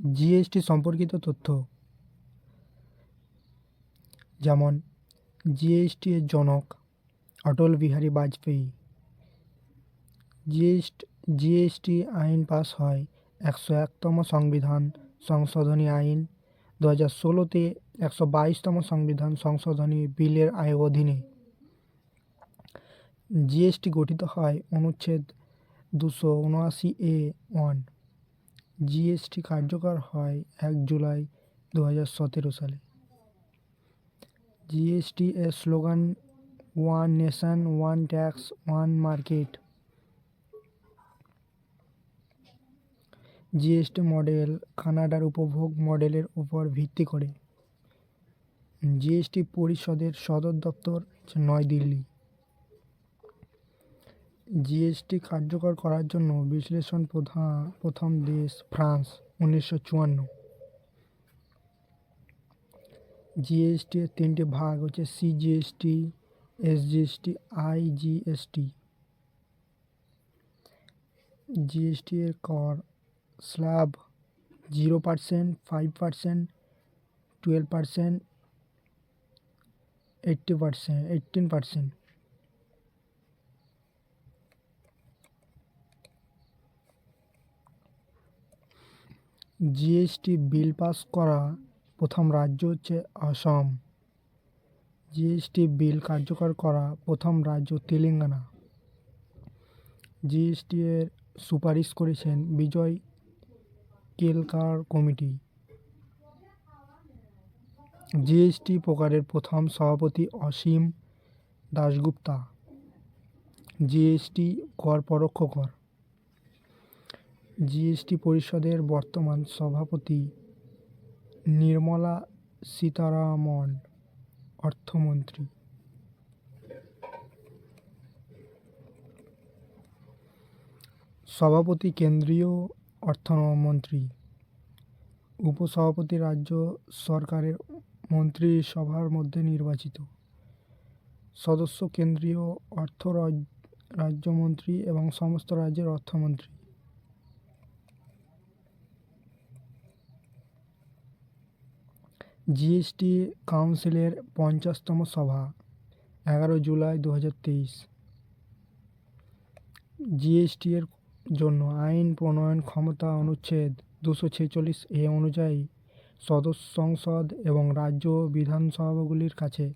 GST সম্পর্কিত তথ্য। যেমন, জিএসটি এর জনক অটল বিহারী বাজপেয়ী। জিএসটি জিএসটি আইন পাস হয় একশো একতম সংবিধান সংশোধনী আইন দু হাজার ষোলোতে একশো বাইশতম সংবিধান সংশোধনী বিলের আয় অধীনে। জিএসটি গঠিত হয় অনুচ্ছেদ দুশো উনআশি এ ওয়ান। জিএসটি কার্যকর হয় এক জুলাই দু হাজার সতেরো সালে। জিএসটি এর slogan, one nation, one tax, one market. GST model কানাডার উপভোগ মডেলের উপর ভিত্তি করে। জিএসটি পরিষদের সদর দপ্তর হচ্ছে নয়াদিল্লি জিএসটি কার্যকর করার জন্য বিশ্লেষণ প্রধান প্রথম দেশ ফ্রান্স, উনিশশো চুয়ান্ন। জিএসটি এর তিনটি ভাগ হচ্ছে সিজিএসটি, এসজিএসটি, আইজিএসটি। জিএসটি এর কর slab zero percent, five percent, twelve percent, eighty percent, eighteen percent. GST bill pass করা প্রথম রাজ্য হচ্ছে আসাম। জিএসটি বিল কার্যকর করা প্রথম রাজ্য তেলেঙ্গানা। জিএসটি এর সুপারিশ করেছেন বিজয় কেলকার কমিটি। জিএসটি প্রকারের প্রথম সভাপতি অসীম দাশগুপ্তা। জিএসটি কর পরোক্ষ কর। জিএসটি পরিষদের বর্তমান সভাপতি নির্মলা সীতারামন, অর্থমন্ত্রী। সভাপতি কেন্দ্রীয় অর্থমন্ত্রী। উপসভাপতি রাজ্য সরকারের মন্ত্রিসভার মধ্যে নির্বাচিত। সদস্য কেন্দ্রীয় অর্থ রাজ্যমন্ত্রী এবং সমস্ত রাজ্যের অর্থমন্ত্রী। জিএসটি কাউন্সিলের পঞ্চাশতম সভা, এগারো জুলাই দু হাজার তেইশ। জিএসটি এর জন্য আইন প্রণয়ন ক্ষমতা অনুচ্ছেদ দুশো ছেচল্লিশ এ অনুযায়ী সদস্য সংসদ এবং রাজ্য বিধানসভাগুলির কাছে